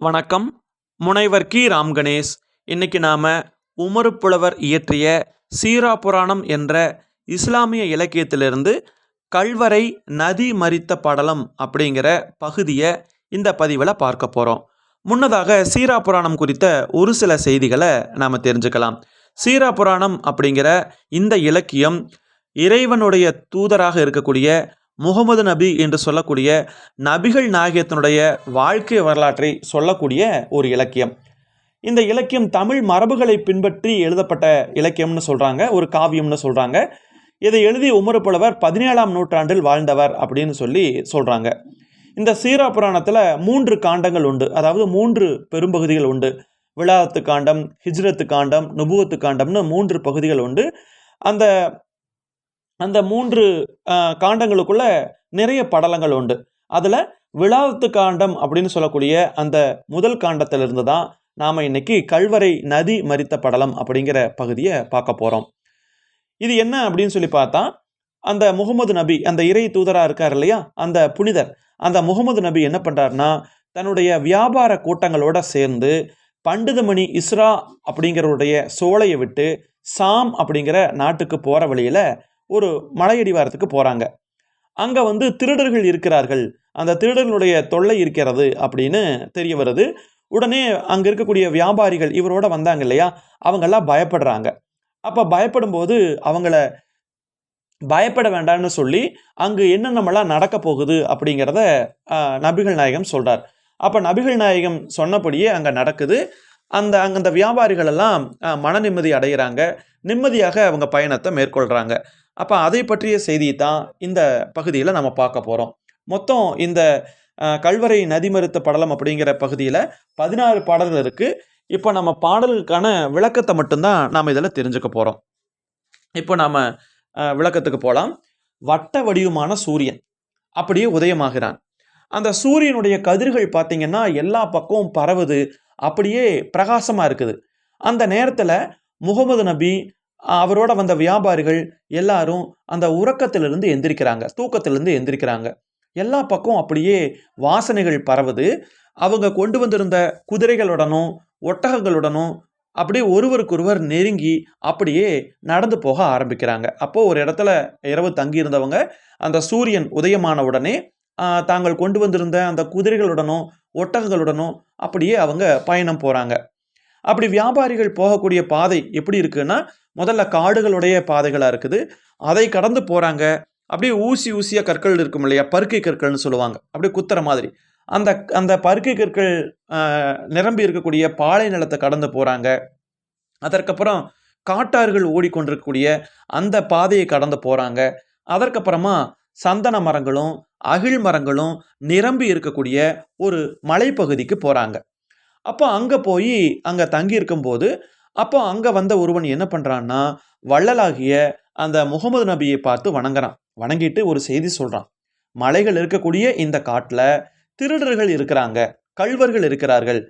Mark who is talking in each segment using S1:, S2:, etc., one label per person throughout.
S1: வணக்கம். முனைவர் கி. ராம் கணேஷ். இன்னைக்கு நாம் உமறுப்புலவர் இயற்றிய சீரா புராணம் என்ற இஸ்லாமிய இலக்கியத்திலிருந்து கல்வரை நதி மறித்த படலம் அப்படிங்கிற பகுதியை இந்த பதிவில் பார்க்க போகிறோம் முன்னதாக சீரா புராணம் குறித்த ஒரு சில செய்திகளை நாம் தெரிஞ்சுக்கலாம். சீரா புராணம் அப்படிங்கிற இந்த இலக்கியம் இறைவனுடைய தூதராக இருக்கக்கூடிய முகமது நபி என்று சொல்லக்கூடிய நபிகள் நாயகத்தினுடைய வாழ்க்கை வரலாற்றை சொல்லக்கூடிய ஒரு இலக்கியம். இந்த இலக்கியம் தமிழ் மரபுகளை பின்பற்றி எழுதப்பட்ட இலக்கியம்னு சொல்கிறாங்க ஒரு காவியம்னு சொல்கிறாங்க இதை எழுதி புலவர் பதினேழாம் நூற்றாண்டில் வாழ்ந்தவர் அப்படின்னு சொல்லி சொல்கிறாங்க இந்த சீரா புராணத்தில் மூன்று காண்டங்கள் உண்டு அதாவது மூன்று பெரும்பகுதிகள் உண்டு. விழாத்து காண்டம் ஹிஜ்ரத்து காண்டம் நுபுவத்து காண்டம்னு மூன்று பகுதிகள் உண்டு. அந்த அந்த மூன்று காண்டங்களுக்குள்ள நிறைய படலங்கள் உண்டு. அதில் விழாத்து காண்டம் அப்படின்னு சொல்லக்கூடிய அந்த முதல் காண்டத்திலிருந்து தான் நாம் இன்னைக்கு கல்வரை நதி மரித்த படலம் அப்படிங்கிற பகுதியை பார்க்க போகிறோம் இது என்ன அப்படின்னு சொல்லி பார்த்தா அந்த முகமது நபி அந்த இறை தூதராக இருக்கார் இல்லையா? அந்த புனிதர். அந்த முகமது நபி என்ன பண்ணுறாருன்னா தன்னுடைய வியாபார கூட்டங்களோட சேர்ந்து பண்டிதமணி இஸ்ரா அப்படிங்கிறவருடைய சோலையை விட்டு சாம் அப்படிங்கிற நாட்டுக்கு போகிற வழியில் ஒரு மலையடிவாரத்துக்கு போகிறாங்க அங்கே வந்து திருடர்கள் இருக்கிறார்கள். அந்த திருடர்களுடைய தொல்லை இருக்கிறது அப்படின்னு தெரிய வருது. உடனே அங்கே இருக்கக்கூடிய வியாபாரிகள் இவரோட வந்தாங்க இல்லையா? அவங்கெல்லாம் பயப்படுறாங்க. அப்போ பயப்படும்போது அவங்கள பயப்பட வேண்டாம்னு சொல்லி அங்கு என்னென்னமெல்லாம் நடக்க போகுது அப்படிங்கிறத நபிகள் நாயகம் சொல்கிறார் அப்போ நபிகள் நாயகம் சொன்னபடியே அங்கே நடக்குது. அந்த அங்கே அந்த வியாபாரிகள் எல்லாம் மன நிம்மதி அடைகிறாங்க நிம்மதியாக அவங்க பயணத்தை மேற்கொள்கிறாங்க அப்போ அதை பற்றிய செய்தி தான் இந்த பகுதியில் நம்ம பார்க்க போகிறோம் மொத்தம் இந்த கல்வரை நதி மறுத்த படலம் அப்படிங்கிற பகுதியில் பதினாறு பாடல்கள் இருக்குது இப்போ நம்ம பாடலுக்கான விளக்கத்தை மட்டும்தான் நாம் இதில் தெரிஞ்சுக்க போகிறோம் இப்போ நாம் விளக்கத்துக்கு போகலாம் வட்ட வடிவமான சூரியன் அப்படியே உதயமாகிறான். அந்த சூரியனுடைய கதிர்கள் பார்த்தீங்கன்னா எல்லா பக்கமும் பரவுது அப்படியே பிரகாசமாக இருக்குது. அந்த நேரத்தில் முகமது நபி அவரோட வந்த வியாபாரிகள் எல்லாரும் அந்த உறக்கத்திலிருந்து எந்திரிக்கிறாங்க தூக்கத்திலிருந்து எந்திரிக்கிறாங்க. எல்லா பக்கம் அப்படியே வாசனைகள் பரவுது. அவங்க கொண்டு வந்திருந்த குதிரைகளுடனும் ஒட்டகங்களுடனும் அப்படியே ஒருவருக்கொருவர் நெருங்கி அப்படியே நடந்து போக ஆரம்பிக்கிறாங்க. அப்போது ஒரு இடத்துல இரவு தங்கியிருந்தவங்க அந்த சூரியன் உதயமான உடனே தாங்கள் கொண்டு வந்திருந்த அந்த குதிரைகளுடனும் ஒட்டகங்களுடனும் அப்படியே அவங்க பயணம் போகிறாங்க அப்படி வியாபாரிகள் போகக்கூடிய பாதை எப்படி இருக்குன்னா முதல்ல காடுகளுடைய பாதைகளாக இருக்குது. அதை கடந்து போகிறாங்க அப்படியே ஊசி ஊசியாக கற்கள் இருக்கும் இல்லையா? பருக்கை கற்கள்னு சொல்லுவாங்க. அப்படியே குத்துற மாதிரி. அந்த அந்த பருக்கை கற்கள் நிரம்பி இருக்கக்கூடிய பாலை நிலத்தை கடந்து போகிறாங்க அதற்கப்புறம் காட்டார்கள் ஓடிக்கொண்டிருக்கக்கூடிய அந்த பாதையை கடந்து போகிறாங்க அதற்கப்புறமா சந்தன மரங்களும் அகில் மரங்களும் நிரம்பி இருக்கக்கூடிய ஒரு மலைப்பகுதிக்கு போகிறாங்க அப்போ அங்கே போய் அங்கே தங்கி இருக்கும்போது அப்போ அங்கே வந்த ஒருவன் என்ன பண்ணுறான்னா வள்ளலாகிய அந்த முகமது நபியை பார்த்து வணங்குறான். வணங்கிட்டு ஒரு செய்தி சொல்கிறான் மலைகள் இருக்கக்கூடிய இந்த காட்டில் திருடர்கள் இருக்கிறாங்க கல்வர்கள் இருக்கிறார்கள்.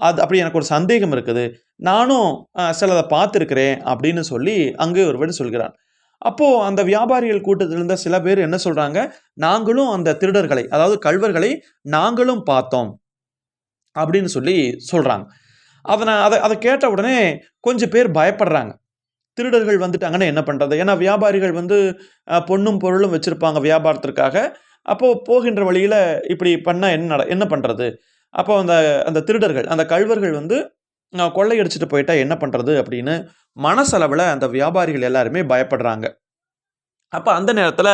S1: அது அப்படி எனக்கு ஒரு சந்தேகம் இருக்குது. நானும் சிலதை பார்த்துருக்கிறேன் அப்படின்னு சொல்லி அங்கே ஒருவன் சொல்கிறான். அப்போது அந்த வியாபாரிகள் கூட்டத்தில் இருந்த சில பேர் என்ன சொல்கிறாங்க நாங்களும் அந்த திருடர்களை அதாவது கல்வர்களை நாங்களும் பார்த்தோம். அப்படின்னு சொல்லி சொல்கிறாங்க அதை நான் அதை அதை கேட்ட உடனே கொஞ்சம் பேர் பயப்படுறாங்க. திருடர்கள் வந்துட்டாங்கன்னா என்ன பண்ணுறது ஏன்னா வியாபாரிகள் வந்து பொண்ணும் பொருளும் வச்சுருப்பாங்க வியாபாரத்திற்காக. அப்போது போகின்ற வழியில் இப்படி பண்ணால் என்ன நட என்ன பண்ணுறது அப்போ அந்த அந்த திருடர்கள் அந்த கள்வர்கள் வந்து அஹ், கொள்ளையடிச்சிட்டு போயிட்டா என்ன பண்ணுறது அப்படின்னு மனசளவில் அந்த வியாபாரிகள் எல்லாருமே பயப்படுறாங்க. அப்போ அந்த நேரத்தில்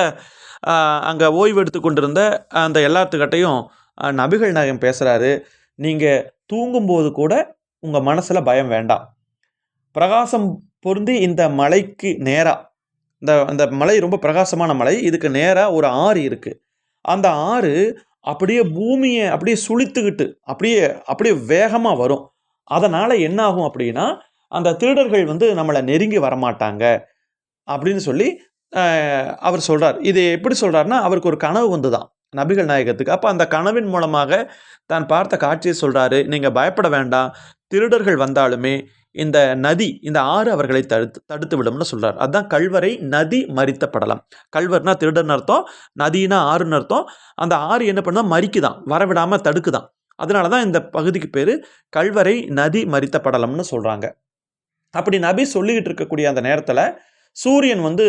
S1: அங்கே ஓய்வு எடுத்து கொண்டிருந்த அந்த எல்லாத்துக்கிட்டையும் நபிகள் நாயகம் பேசுகிறாரு நீங்கள் தூங்கும்போது கூட உங்கள் மனசில் பயம் வேண்டாம். பிரகாசம் பொருந்தி இந்த மலைக்கு நேராக இந்த அந்த மலை ரொம்ப பிரகாசமான மலை இதுக்கு நேராக ஒரு ஆறு இருக்குது அந்த ஆறு அப்படியே பூமியை அப்படியே சுழித்துக்கிட்டு அப்படியே அப்படியே வேகமாக வரும். அதனால் என்ன ஆகும் அப்படின்னா அந்த திருடர்கள் வந்து நம்மளை நெருங்கி வரமாட்டாங்க அப்படின்னு சொல்லி அவர் சொல்கிறார் இது எப்படி சொல்கிறாருன்னா அவருக்கு ஒரு கனவு வந்து தான் நபிகள் நாயகத்துக்கு. அப்போ அந்த கனவின் மூலமாக தான் பார்த்த காட்சியை சொல்கிறாரு நீங்கள் பயப்பட வேண்டாம். திருடர்கள் வந்தாலுமே இந்த நதி இந்த ஆறு அவர்களை தடுத்து தடுத்து விடும்னு சொல்கிறார் அதுதான் கல்வரை நதி மரித்த படலம். கல்வர்னா திருடர்னு அர்த்தம் நதினா ஆறுன்னு அர்த்தம். அந்த ஆறு என்ன பண்ணா மறிக்குதான். வரவிடாமல் தடுக்குதான். அதனால தான் இந்த பகுதிக்கு பேர் கல்வரை நதி மரித்த படலம்னு சொல்கிறாங்க அப்படி நபி சொல்லிக்கிட்டு இருக்கக்கூடிய அந்த நேரத்தில் சூரியன் வந்து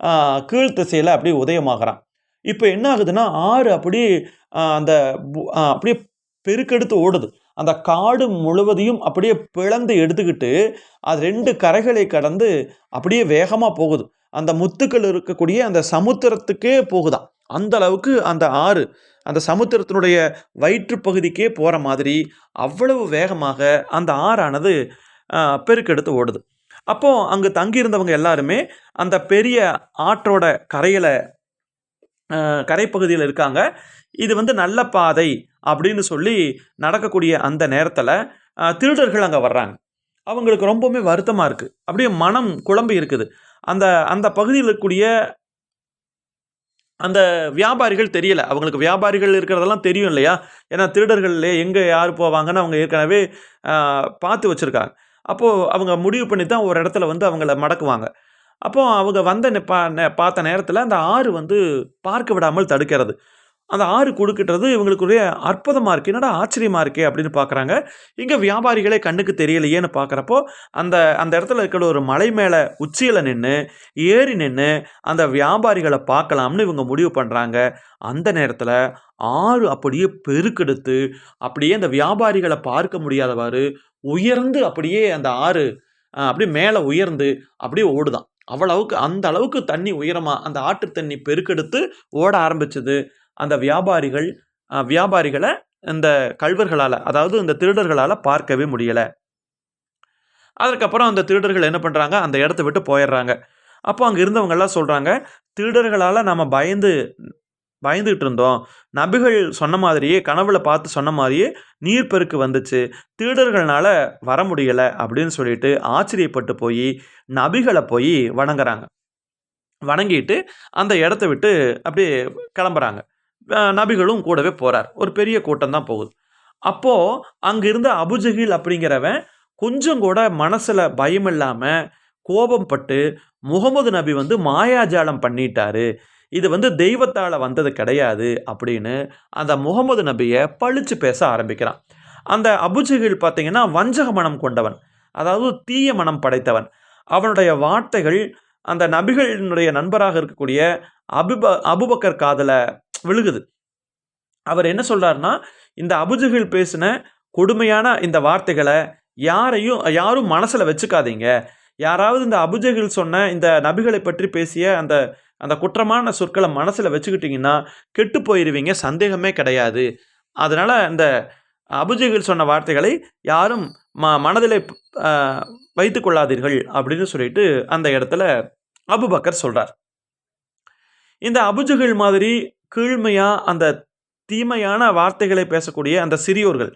S1: கீழ்த்திசையில் கீழ் திசையில் அப்படியே உதயமாகறான். இப்போ என்ன ஆகுதுன்னா ஆறு அப்படியே அந்த பு- அப்படியே பெருக்கெடுத்து ஓடுது. அந்த காடு முழுவதையும் அப்படியே பிளந்து எடுத்துக்கிட்டு அது ரெண்டு கரைகளை கடந்து அப்படியே வேகமாக போகுது. அந்த முத்துக்கள் இருக்கக்கூடிய அந்த சமுத்திரத்துக்கே போகுதான் அந்த அளவுக்கு அந்த ஆறு அந்த சமுத்திரத்தினுடைய வயிற்று பகுதிக்கே போகிற மாதிரி அவ்வளவு வேகமாக அந்த ஆறானது பெருக்கெடுத்து ஓடுது. அப்போது அங்கே தங்கியிருந்தவங்க எல்லாருமே அந்த பெரிய ஆற்றோட கரையில் கரைப்பகுதியில் இருக்காங்க. இது வந்து நல்ல பாதை அப்படின்னு சொல்லி நடக்கக்கூடிய அந்த நேரத்தில் திருடர்கள் அங்கே வர்றாங்க. அவங்களுக்கு ரொம்பவுமே வருத்தமாக இருக்குது அப்படியே மனம் குழம்பி இருக்குது. அந்த அந்த பகுதியில் இருக்கக்கூடிய அந்த வியாபாரிகள் தெரியலை. அவங்களுக்கு வியாபாரிகள் இருக்கிறதெல்லாம் தெரியும் இல்லையா? ஏன்னா திருடர்கள்லையே எங்கே யார் போவாங்கன்னு அவங்க ஏற்கனவே பார்த்து வச்சுருக்காங்க. அப்போது அவங்க முடிவு பண்ணி தான் ஒரு இடத்துல வந்து அவங்கள மடக்குவாங்க. அப்போ அவங்க வந்த பா பார்த்த நேரத்தில் அந்த ஆறு வந்து பார்க்க விடாமல் தடுக்கிறது. அந்த ஆறு கொடுக்கிட்டது இவங்களுக்கு ஒரே அற்புதமாக இருக்குது என்னடா ஆச்சரியமாக இருக்கே அப்படின்னு பார்க்குறாங்க இங்கே வியாபாரிகளே கண்ணுக்கு தெரியலையேன்னு பார்க்குறப்போ அந்த அந்த இடத்துல இருக்கிற ஒரு மலை மேலே உச்சியில் நின்று ஏறி நின்று அந்த வியாபாரிகளை பார்க்கலாம்னு இவங்க முடிவு பண்ணுறாங்க அந்த நேரத்தில் ஆறு அப்படியே பெருக்கெடுத்து அப்படியே அந்த வியாபாரிகளை பார்க்க முடியாதவாறு உயர்ந்து அப்படியே அந்த ஆறு அப்படியே மேலே உயர்ந்து அப்படியே ஓடுதான். அவ்வளவுக்கு அந்த அளவுக்கு தண்ணி உயரமாக அந்த ஆற்று தண்ணி பெருக்கெடுத்து ஓட ஆரம்பிச்சது. அந்த வியாபாரிகள் வியாபாரிகளை இந்த கல்வர்களால் அதாவது இந்த திருடர்களால் பார்க்கவே முடியலை. அதற்கப்புறம் அந்த திருடர்கள் என்ன பண்ணுறாங்க அந்த இடத்த விட்டு போயிடுறாங்க. அப்போ அங்கே இருந்தவங்கெல்லாம் சொல்கிறாங்க திருடர்களால் நம்ம பயந்து பயந்துகிட்டு இருந்தோம். நபிகள் சொன்ன மாதிரியே கனவுல பார்த்து சொன்ன மாதிரியே நீர்ப்பெருக்கு வந்துச்சு. திருடர்களால வர முடியலை அப்படின்னு சொல்லிட்டு ஆச்சரியப்பட்டு போய் நபிகளை போய் வணங்குறாங்க. வணங்கிட்டு அந்த இடத்த விட்டு அப்படியே கிளம்புறாங்க. நபிகளும் கூடவே போகிறார் ஒரு பெரிய கூட்டம் தான் போகுது. அப்போது அங்கிருந்த அபுஜகில் அபுஜஹில் அப்படிங்கிறவன் கொஞ்சம் கூட மனசில் பயம் இல்லாமல் கோபம் பட்டு முகமது நபி வந்து மாயாஜாலம் பண்ணிட்டாரு. இது வந்து தெய்வத்தால் வந்தது கிடையாது அப்படின்னு அந்த முகமது நபியை பழித்து பேச ஆரம்பிக்கிறான். அந்த அபுஜஹில் பார்த்தீங்கன்னா வஞ்சக மனம் கொண்டவன் அதாவது தீய மனம் படைத்தவன். அவனுடைய வார்த்தைகள் அந்த நபிகளினுடைய நண்பராக இருக்கக்கூடிய அபுப அபுபக்கர் காதில் விழுகுது. அவர் என்ன சொல்கிறாருன்னா இந்த அபுஜஹில் பேசின கொடுமையான இந்த வார்த்தைகளை யாரையும் யாரும் மனசில் வச்சுக்காதீங்க. யாராவது இந்த அபுஜஹில் சொன்ன இந்த நபிகளை பற்றி பேசிய அந்த அந்த குற்றமான சொற்களை மனசில் வச்சுக்கிட்டிங்கன்னா கெட்டு போயிடுவீங்க சந்தேகமே கிடையாது. அதனால் இந்த அபுஜஹில் சொன்ன வார்த்தைகளை யாரும் ம மனதில் வைத்து கொள்ளாதீர்கள் அப்படின்னு சொல்லிட்டு அந்த இடத்துல அபுபக்கர் சொல்கிறார் இந்த அபுஜஹில் மாதிரி கீழ்மையாக அந்த தீமையான வார்த்தைகளை பேசக்கூடிய அந்த சிறியோர்கள்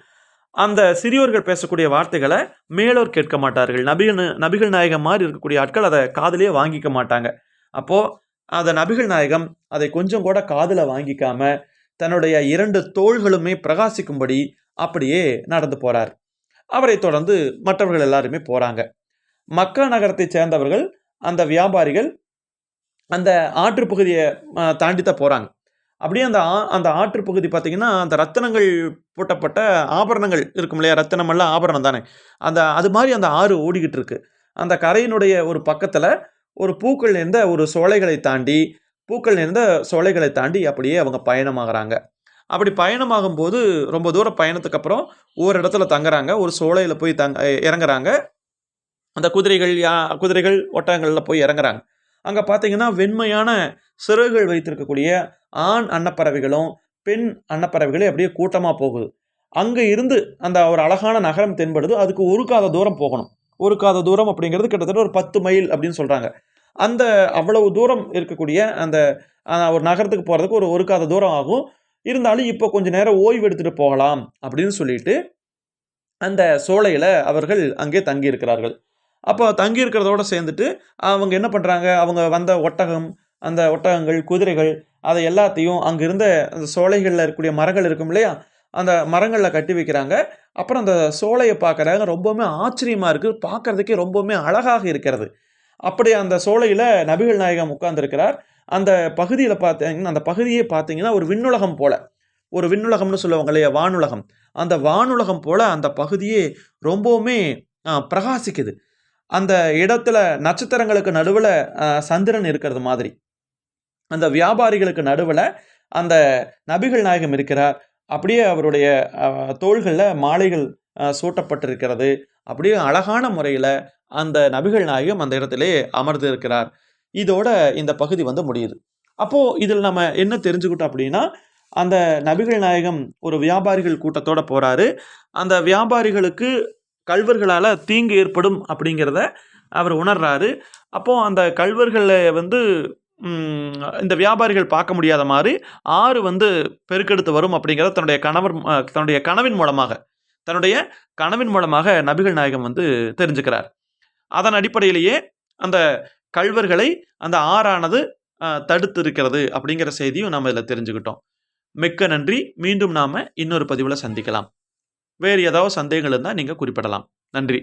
S1: அந்த சிறியோர்கள் பேசக்கூடிய வார்த்தைகளை மேலோர் கேட்க மாட்டார்கள். நபிகள் நபிகள் நாயகம் மாதிரி இருக்கக்கூடிய ஆட்கள் அதை காதிலே வாங்கிக்க மாட்டாங்க. அப்போது அதன் நபிகள் நாயகம் அதை கொஞ்சம் கூட காதில் வாங்கிக்காம தன்னுடைய இரண்டு தோள்களுமே பிரகாசிக்கும்படி அப்படியே நடந்து போறார். அவரை தொடர்ந்து மற்றவர்கள் எல்லாருமே போறாங்க. மக்கா நகரத்தை சேர்ந்தவர்கள் அந்த வியாபாரிகள் அந்த ஆற்று பகுதியை தாண்டி தான் போகிறாங்க அப்படியே அந்த ஆ அந்த ஆற்று பகுதி பார்த்தீங்கன்னா அந்த ரத்தினங்கள் பூட்டப்பட்ட ஆபரணங்கள் இருக்கும் இல்லையா? ரத்தினமெல்லாம் ஆபரணம் தானே. அந்த அது மாதிரி அந்த ஆறு ஓடிக்கிட்டு இருக்கு. அந்த கரையினுடைய ஒரு பக்கத்தில் ஒரு பூக்கள் நிறைந்த ஒரு சோலைகளை தாண்டி பூக்கள் நிறைந்த சோலைகளை தாண்டி அப்படியே அவங்க பயணமாகறாங்க. அப்படி பயணமாகும் போது ரொம்ப தூரம் பயணத்துக்கு அப்புறம் ஒரு இடத்துல தங்குறாங்க. ஒரு சோலையில் போய் தங்க இறங்குறாங்க. அந்த குதிரைகள் யா குதிரைகள் ஒட்டகங்களில் போய் இறங்குறாங்க. அங்கே பார்த்தீங்கன்னா வெண்மையான சிறகுகள் வைத்திருக்கக்கூடிய ஆண் அன்னப்பறவைகளும் பெண் அன்னப்பறவைகளும் அப்படியே கூட்டமாக போகுது. அங்கே இருந்து அந்த ஒரு அழகான நகரம் தென்படுது. அதுக்கு ஒருக்காத தூரம் போகணும். ஒரு காத தூரம் அப்படிங்கிறது கிட்டத்தட்ட ஒரு பத்து மைல் அப்படின்னு சொல்கிறாங்க அந்த அவ்வளவு தூரம் இருக்கக்கூடிய அந்த ஒரு நகரத்துக்கு போகிறதுக்கு ஒரு ஒரு காத தூரம் ஆகும். இருந்தாலும் இப்போ கொஞ்சம் நேரம் ஓய்வு எடுத்துகிட்டு போகலாம் அப்படின்னு சொல்லிட்டு அந்த சோலையில் அவர்கள் அங்கே தங்கி இருக்கிறார்கள் அப்போ தங்கி இருக்கிறதோட சேர்ந்துட்டு அவங்க என்ன பண்ணுறாங்க அவங்க வந்த ஒட்டகம் அந்த ஒட்டகங்கள் குதிரைகள் அதை எல்லாத்தையும் அங்கே இருந்த அந்த சோலைகளில் இருக்கக்கூடிய மரங்கள் இருக்கும் இல்லையா? அந்த மரங்களில் கட்டி வைக்கிறாங்க. அப்புறம் அந்த சோலையை பார்க்குறாங்க. ரொம்பவுமே ஆச்சரியமாக இருக்குது பார்க்கறதுக்கே ரொம்பவுமே அழகாக இருக்கிறது. அப்படி அந்த சோலையில் நபிகள் நாயகம் உட்கார்ந்துருக்கிறார். அந்த பகுதியில் பார்த்தீங்கன்னா அந்த பகுதியே பார்த்தீங்கன்னா ஒரு விண்ணுலகம் போல். ஒரு விண்ணுலகம்னு சொல்லுவாங்க இல்லையா? வானுலகம். அந்த வானுலகம் போல் அந்த பகுதியே ரொம்பவுமே பிரகாசிக்குது. அந்த இடத்துல நட்சத்திரங்களுக்கு நடுவில் சந்திரன் இருக்கிறது மாதிரி. அந்த வியாபாரிகளுக்கு நடுவில் அந்த நபிகள் நாயகம் இருக்கிறார். அப்படியே அவருடைய தோள்களில் மாலைகள் சூட்டப்பட்டிருக்கிறது. அப்படியே அழகான முறையில் அந்த நபிகள் நாயகம் அந்த இடத்திலே அமர்ந்து இருக்கிறார் இதோட இந்த பகுதி வந்து முடியுது. அப்போது இதில் நம்ம என்ன தெரிஞ்சுக்கிட்டோம் அப்படின்னா அந்த நபிகள் நாயகம் ஒரு வியாபாரிகள் கூட்டத்தோடு போகிறாரு அந்த வியாபாரிகளுக்கு கல்வர்களால் தீங்கு ஏற்படும் அப்படிங்கிறத அவர் உணர்றாரு. அப்போது அந்த கல்வர்களை வந்து இந்த வியாபாரிகள் பார்க்க முடியாத மாதிரி ஆறு வந்து பெருக்கெடுத்து வரும் அப்படிங்கிறத தன்னுடைய கணவர் தன்னுடைய கனவின் மூலமாக தன்னுடைய கனவின் மூலமாக நபிகள் நாயகம் வந்து தெரிஞ்சுக்கிறார். அதன் அடிப்படையிலேயே அந்த கல்வர்களை அந்த ஆறானது தடுத்து இருக்கிறது அப்படிங்கிற செய்தியும் நம்ம இதில் தெரிஞ்சுக்கிட்டோம். மிக்க நன்றி. மீண்டும் நாம் இன்னொரு பதிவில் சந்திக்கலாம். வேறு ஏதாவது சந்தேகங்கள் இருந்தால் நீங்கள் குறிப்பிடலாம். நன்றி.